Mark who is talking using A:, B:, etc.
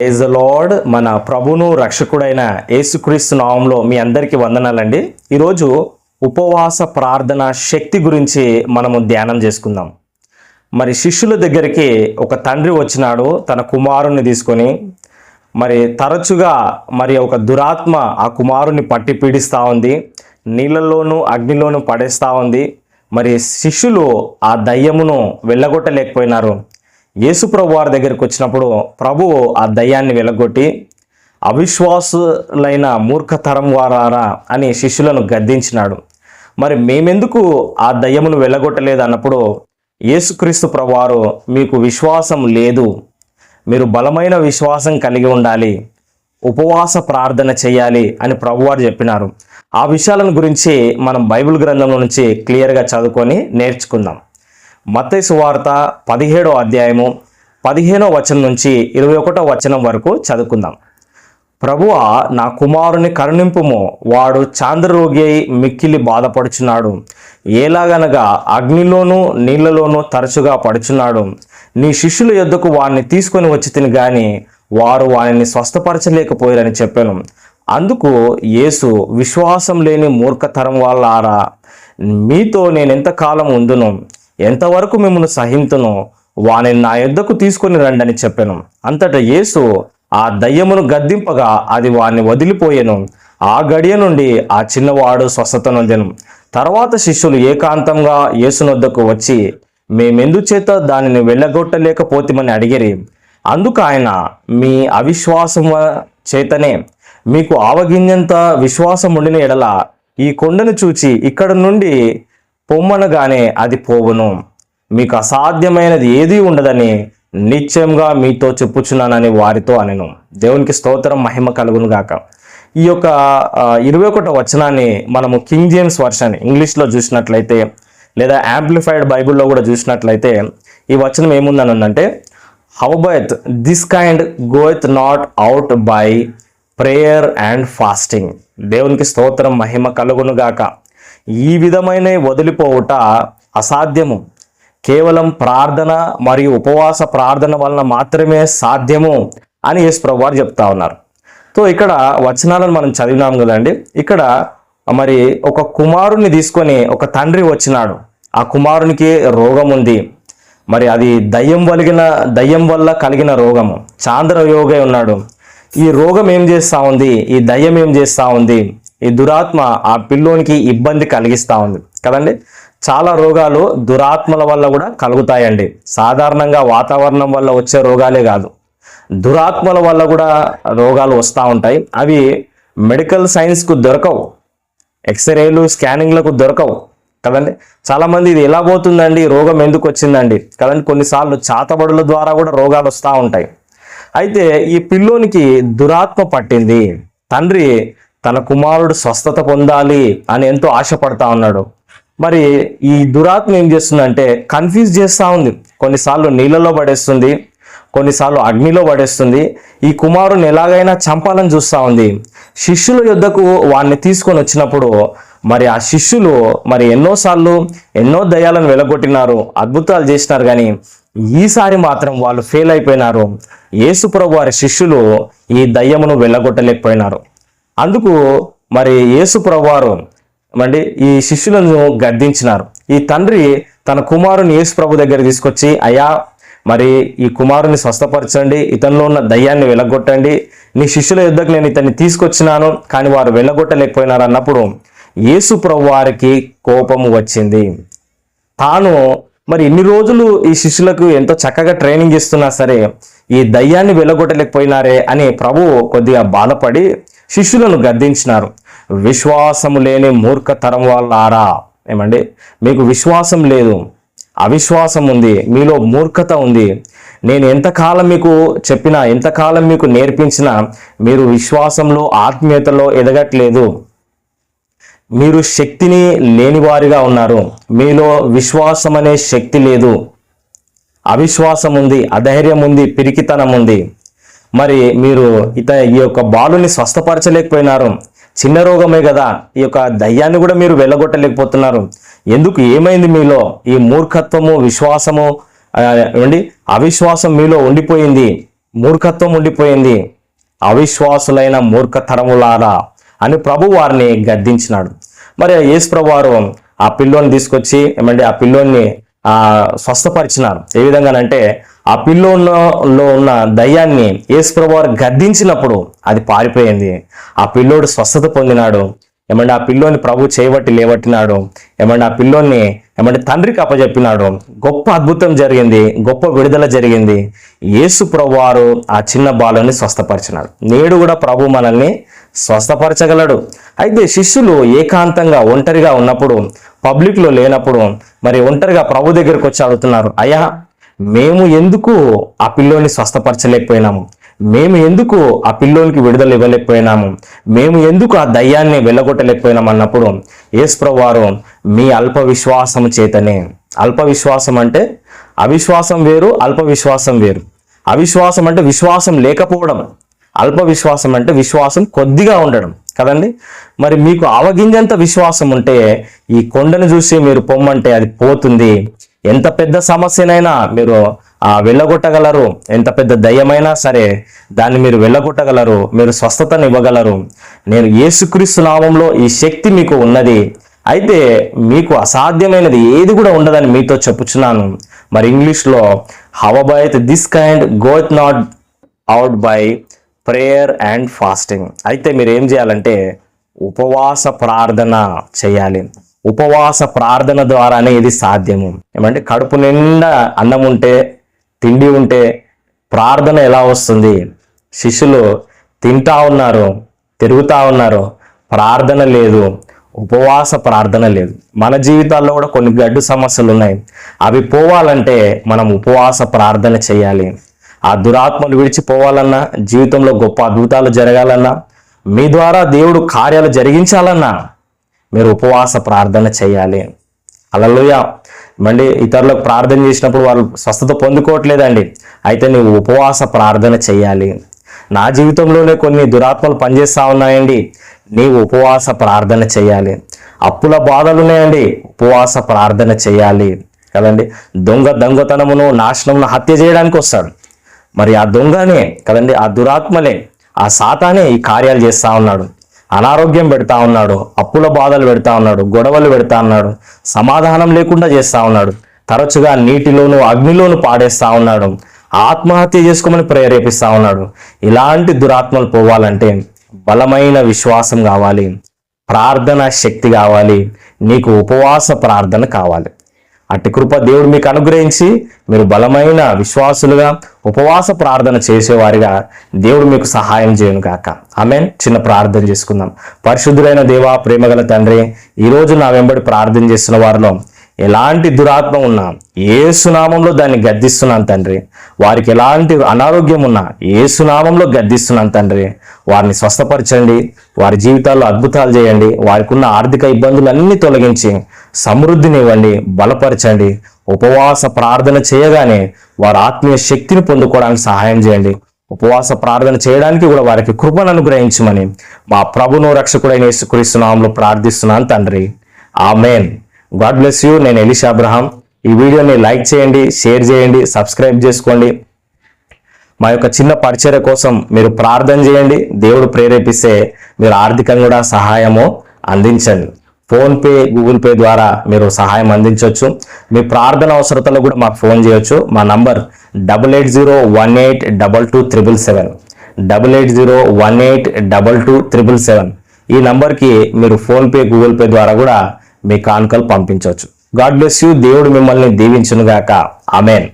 A: Age lord మన ప్రభును రక్షకుడైన యేసుక్రీస్తు నామంలో మీ అందరికీ వందనాలండి. ఈరోజు ఉపవాస ప్రార్థన శక్తి గురించి మనము ధ్యానం చేసుకుందాం. మరి శిష్యుల దగ్గరికి ఒక తండ్రి వచ్చినాడు తన కుమారుణ్ణి తీసుకొని మరి తరచుగా మరి ఒక దురాత్మ ఆ కుమారుని పట్టి పీడిస్తూ ఉంది నీళ్ళలోనూ అగ్నిలోనూ పడేస్తూ ఉంది. మరి శిష్యులు ఆ దయ్యమును వెళ్ళగొట్టలేకపోయినారు. యేసుప్రభు వారి దగ్గరికి వచ్చినప్పుడు ప్రభువు ఆ దయ్యాన్ని వెలగొట్టి అవిశ్వాసులైన మూర్ఖతరం వారారా అని శిష్యులను గద్దించినాడు. మరి మేమెందుకు ఆ దయ్యమును వెళ్ళగొట్టలేదు అన్నప్పుడు యేసుక్రీస్తు ప్రభువారు మీకు విశ్వాసం లేదు. మీరు బలమైన విశ్వాసం కలిగి ఉండాలి. ఉపవాస ప్రార్థన చేయాలి అని ప్రభువారు చెప్పినారు. ఆ విషయాలను గురించి మనం బైబిల్ గ్రంథంలో నుంచి క్లియర్గా చదువుకొని నేర్చుకుందాం. మత్తయి వార్త పదిహేడో అధ్యాయము పదిహేనో వచనం నుంచి ఇరవై ఒకటో వచనం వరకు చదువుకుందాం. ప్రభువా నా కుమారుని కరుణింపుము. వాడు చాంద్రరోగి అయి మిక్కిలి బాధపడుచున్నాడు. ఏలాగనగా అగ్నిలోనూ నీళ్ళలోనూ తరచుగా పడుచున్నాడు. నీ శిష్యుల యొద్దకు వారిని తీసుకొని వచ్చి తిని గాని వారు వారిని స్వస్థపరచలేకపోయారని చెప్పాను. అందుకు యేసు విశ్వాసం లేని మూర్ఖతరం వాళ్ళారా మీతో నేనెంతకాలం ఉందును? ఎంతవరకు మిమ్మల్ని సహింతును వాని నా యుద్ధకు తీసుకొని రండని చెప్పాను. అంతటా యేసు ఆ దయ్యమును గద్దింపగా అది వాణ్ణి వదిలిపోయాను. ఆ గడియ నుండి ఆ చిన్నవాడు స్వస్థత నొందెను. తర్వాత శిష్యులు ఏకాంతంగా యేసునొద్దకు వచ్చి మేమెందుచేత దానిని వెళ్ళగొట్టలేకపోతామని అడిగిరి? అందుకు ఆయన మీ అవిశ్వాసం చేతనే మీకు ఆవగింజంత విశ్వాసం ఉండిన ఎడల ఈ కొండను చూచి ఇక్కడ నుండి పొమ్మనగానే అది పోవును. మీకు అసాధ్యమైనది ఏదీ ఉండదని నిశ్చయంగా మీతో చెప్పుచున్నానని వారితో అనెను. దేవునికి స్తోత్రం మహిమ కలుగును గాక. ఈ యొక్క ఇరవై ఒకటో వచనాన్ని మనము కింగ్ జేమ్స్ వర్షన్ ఇంగ్లీష్లో చూసినట్లయితే లేదా యాంప్లిఫైడ్ బైబిల్లో కూడా చూసినట్లయితే ఈ వచనం ఏముందని ఉందంటే howbeit this kind goeth not out by prayer and fasting దేవునికి స్తోత్రం మహిమ కలుగును గాక. ఈ విధమైన వదిలిపోవుట అసాధ్యము. కేవలం ప్రార్థన మరియు ఉపవాస ప్రార్థన వలన మాత్రమే సాధ్యము అని యేసు ప్రభు వారు చెప్తా ఉన్నారు. సో ఇక్కడ వచనాలను మనం చదివినాం కదండి. ఇక్కడ మరి ఒక కుమారుని తీసుకొని ఒక తండ్రి వచ్చినాడు. ఆ కుమారునికి రోగం ఉంది. మరి అది దయ్యం వలిగిన దయ్యం వల్ల కలిగిన రోగము. చాంద్ర యోగై ఉన్నాడు. ఈ రోగం ఏం చేస్తా ఉంది? ఈ దయ్యం ఏం చేస్తూ ఉంది? ఈ దురాత్మ ఆ పిల్లోనికి ఇబ్బంది కలిగిస్తూ ఉంది. కదండి? చాలా రోగాలు దురాత్మల వల్ల కూడా కలుగుతాయండి. సాధారణంగా వాతావరణం వల్ల వచ్చే రోగాలే కాదు. దురాత్మల వల్ల కూడా రోగాలు వస్తూ ఉంటాయి. అవి మెడికల్ సైన్స్కు దొరకవు. ఎక్స్రేలు స్కానింగ్లకు దొరకవు. కదండి? చాలామంది ఇది ఎలా పోతుందండి? రోగం ఎందుకు వచ్చిందండి? కదండి? కొన్నిసార్లు చాతబడుల ద్వారా కూడా రోగాలు వస్తూ ఉంటాయి. అయితే ఈ పిల్లోనికి దురాత్మ పట్టింది. తండ్రి తన కుమారుడు స్వస్థత పొందాలి అని ఎంతో ఆశపడతా ఉన్నాడు. మరి ఈ దురాత్మ ఏం చేస్తుందంటే కన్ఫ్యూజ్ చేస్తూ ఉంది. కొన్నిసార్లు నీళ్ళలో పడేస్తుంది కొన్నిసార్లు అగ్నిలో పడేస్తుంది. ఈ కుమారుని ఎలాగైనా చంపాలని చూస్తూ ఉంది. శిష్యుల యుద్ధకు వాడిని తీసుకొని వచ్చినప్పుడు మరి ఆ శిష్యులు మరి ఎన్నోసార్లు ఎన్నో దయ్యాలను వెలగొట్టినారు అద్భుతాలు చేసినారు కానీ ఈసారి మాత్రం వాళ్ళు ఫెయిల్ అయిపోయినారు. యేసుప్రభు వారి శిష్యులు ఈ దయ్యమును వెళ్ళగొట్టలేకపోయినారు అందుకు మరి యేసు ప్రభువారు మండి ఈ శిష్యులను గద్దించినారు. ఈ తండ్రి తన కుమారుని యేసు ప్రభు దగ్గర తీసుకొచ్చి అయ్యా మరి ఈ కుమారుని స్వస్థపరచండి ఇతనిలో ఉన్న దయ్యాన్ని వెళ్ళగొట్టండి నీ శిష్యుల యుద్ధకు నేను ఇతన్ని తీసుకొచ్చినాను కానీ వారు వెళ్ళగొట్టలేకపోయినారు అన్నప్పుడు యేసు ప్రభు వారికి కోపము వచ్చింది. తాను మరి ఇన్ని రోజులు ఈ శిష్యులకు ఎంతో చక్కగా ట్రైనింగ్ ఇస్తున్నా సరే ఈ దయ్యాన్ని వెళ్ళగొట్టలేకపోయినారే అని ప్రభు కొద్దిగా బాధపడి శిష్యులను గద్దించినారు. విశ్వాసము లేని మూర్ఖతరం వాళ్ళారా? ఏమండి? మీకు విశ్వాసం లేదు. అవిశ్వాసం ఉంది. మీలో మూర్ఖత ఉంది. నేను ఎంతకాలం మీకు చెప్పినా ఎంతకాలం మీకు నేర్పించినా మీరు విశ్వాసంలో ఆత్మీయతలో ఎదగట్లేదు. మీరు శక్తిని లేనివారిగా ఉన్నారు. మీలో విశ్వాసం అనే శక్తి లేదు. అవిశ్వాసం ఉంది అధైర్యం ఉంది పిరికితనం ఉంది. మరి మీరు ఇత ఈ యొక్క బాలుని స్వస్థపరచలేకపోయినారు. చిన్న రోగమే కదా ఈ యొక్క దయ్యాన్ని కూడా మీరు వెళ్ళగొట్టలేకపోతున్నారు. ఎందుకు ఏమైంది మీలో? ఈ మూర్ఖత్వము విశ్వాసము ఏమండి? అవిశ్వాసం మీలో ఉండిపోయింది. మూర్ఖత్వం ఉండిపోయింది. అవిశ్వాసులైన మూర్ఖతరములారా అని ప్రభు వారిని గద్దించినాడు. మరి యేసు ప్రభు వారు ఆ పిల్లోని తీసుకొచ్చి ఏమంటే ఆ పిల్లోని స్వస్థపరిచినారు. ఏ విధంగానంటే ఆ పిల్లోలో ఉన్న దయ్యాన్ని యేసు ప్రభు వారు గద్దించినప్పుడు అది పారిపోయింది. ఆ పిల్లోడు స్వస్థత పొందినాడు. ఏమంటే ఆ పిల్లోని ప్రభు చేయబట్టి లేవట్టినాడు. ఏమంటే ఆ పిల్లోని ఏమంటే తండ్రికి అప్పజెప్పినాడు. గొప్ప అద్భుతం జరిగింది గొప్ప విడుదల జరిగింది. యేసు ప్రభు వారు ఆ చిన్న బాలుని స్వస్థపరిచినాడు నేడు కూడా ప్రభు మనల్ని స్వస్థపరచగలడు. అయితే శిష్యులు ఏకాంతంగా ఒంటరిగా ఉన్నప్పుడు పబ్లిక్లో లేనప్పుడు మరి ఒంటరిగా ప్రభు దగ్గరికి వచ్చి అడుగుతున్నారు అయ్యా మేము ఎందుకు ఆ పిల్లోని స్వస్థపరచలేకపోయినాము? మేము ఎందుకు ఆ పిల్లోనికి విడుదల ఇవ్వలేకపోయినాము? మేము ఎందుకు ఆ దయ్యాన్ని వెళ్ళగొట్టలేకపోయినాం అన్నప్పుడు యేసుప్రభు మీ అల్ప విశ్వాసం చేతనే. అల్ప విశ్వాసం అంటే అవిశ్వాసం వేరు అల్ప విశ్వాసం వేరు. అవిశ్వాసం అంటే విశ్వాసం లేకపోవడం. అల్ప విశ్వాసం అంటే విశ్వాసం కొద్దిగా ఉండడం. కదండి? మరి మీకు అవగింజంత విశ్వాసం ఉంటే ఈ కొండను చూసి మీరు పొమ్మంటే అది పోతుంది. ఎంత పెద్ద సమస్యనైనా మీరు వెళ్ళగొట్టగలరు. ఎంత పెద్ద దయ్యమైనా సరే దాన్ని మీరు వెళ్ళగొట్టగలరు. మీరు స్వస్థతను ఇవ్వగలరు నేను యేసుక్రీస్తు నామంలో ఈ శక్తి మీకు ఉన్నది. అయితే మీకు అసాధ్యమైనది ఏది కూడా ఉండదని మీతో చెప్పుచున్నాను. మరి ఇంగ్లీష్లో howbeit this kind goeth not out by prayer and fasting అయితే మీరు ఏం చేయాలంటే ఉపవాస ప్రార్థన చేయాలి. ఉపవాస ప్రార్థన ద్వారానే ఇది సాధ్యము. ఏమంటే కడుపు నిండా అన్నం ఉంటే తిండి ఉంటే ప్రార్థన ఎలా వస్తుంది? శిష్యులు తింటా ఉన్నారు తిరుగుతూ ఉన్నారు. ప్రార్థన లేదు ఉపవాస ప్రార్థన లేదు. మన జీవితాల్లో కూడా కొన్ని గడ్డు సమస్యలు ఉన్నాయి. అవి పోవాలంటే మనం ఉపవాస ప్రార్థన చేయాలి. ఆ దురాత్మలు విడిచిపోవాలన్నా జీవితంలో గొప్ప అద్భుతాలు జరగాలన్నా మీ ద్వారా దేవుడు కార్యాలు జరిగించాలన్నా మీరు ఉపవాస ప్రార్థన చేయాలి. అలలుయ. మళ్ళీ ఇతరులకు ప్రార్థన చేసినప్పుడు వాళ్ళు స్వస్థత పొందుకోవట్లేదండి. అయితే నీవు ఉపవాస ప్రార్థన చేయాలి. నా జీవితంలోనే కొన్ని దురాత్మలు పనిచేస్తూ ఉన్నాయండి. నీవు ఉపవాస ప్రార్థన చేయాలి. అప్పుల బాధలు ఉన్నాయండి. ఉపవాస ప్రార్థన చేయాలి. కదండి? దొంగ దొంగతనమును నాశనమును హత్య చేయడానికి వస్తాడు. మరి ఆ దొంగనే కదండి? ఆ దురాత్మలే ఆ సాతానే ఈ కార్యాలు చేస్తూ ఉన్నాడు. అనారోగ్యం పెడతా ఉన్నాడు అప్పుల బాధలు పెడతా ఉన్నాడు గొడవలు పెడతా ఉన్నాడు సమాధానం లేకుండా చేస్తా ఉన్నాడు తరచుగా నీటిలోను అగ్నిలోను పాడేస్తా ఉన్నాడు ఆత్మహత్య చేసుకోమని ప్రేరేపిస్తా ఉన్నాడు. ఇలాంటి దురాత్మలు పోవాలంటే బలమైన విశ్వాసం కావాలి ప్రార్థన శక్తి కావాలి నీకు ఉపవాస ప్రార్థన కావాలి. అట్టి కృప దేవుడు మీకు అనుగ్రహించి మీరు బలమైన విశ్వాసులుగా ఉపవాస ప్రార్థన చేసేవారిగా దేవుడు మీకు సహాయం చేయను కాక ఆమెన్. చిన్న ప్రార్థన చేసుకుందాం. పరిశుద్ధులైన దేవా ప్రేమగల తండ్రి ఈరోజు నా వెంబడి ప్రార్థన చేస్తున్న వారిలో ఎలాంటి దురాత్మ ఉన్నా ఏ సునామంలో దాన్ని గద్దిస్తున్నాను తండ్రి. వారికి ఎలాంటి అనారోగ్యం ఉన్నా ఏ సునామంలో గద్దిస్తున్నాను తండ్రి. వారిని స్వస్థపరచండి వారి జీవితాల్లో అద్భుతాలు చేయండి వారికి ఉన్న ఆర్థిక ఇబ్బందులన్నీ తొలగించి సమృద్ధిని ఇవ్వండి బలపరచండి ఉపవాస ప్రార్థన చేయగానే వారి ఆత్మీయ శక్తిని పొందుకోవడానికి సహాయం చేయండి. ఉపవాస ప్రార్థన చేయడానికి కూడా వారికి కృపను అనుగ్రహించమని మా ప్రభును రక్షకుడైన యేసుక్రీస్తునామంలో ప్రార్థిస్తున్నాను తండ్రి. ఆమెన్. God bless you. నేను ఎలిషా అబ్రహాం. ఈ వీడియోని లైక్ చేయండి షేర్ చేయండి సబ్స్క్రైబ్ చేసుకోండి. మా యొక్క చిన్న పరిచర్య కోసం మీరు ప్రార్థన చేయండి. దేవుడు ప్రేరేపిస్తే మీరు ఆర్థికంగా కూడా సహాయము అందించండి. ఫోన్పే గూగుల్ పే ద్వారా మీరు సహాయం అందించవచ్చు మీ ప్రార్థన అవసరతలు కూడా మాకు ఫోన్ చేయొచ్చు. మా number double eight zero one eight double two triple seven. Double eight zero one eight double two triple seven. ఈ నంబర్కి మీరు ఫోన్పే గూగుల్ పే ద్వారా కూడా మీ కానుకలు పంపించవచ్చు. గాడ్ బ్లెస్ యూ దేవుడు మిమ్మల్ని దీవించునుగాక. ఆమెన్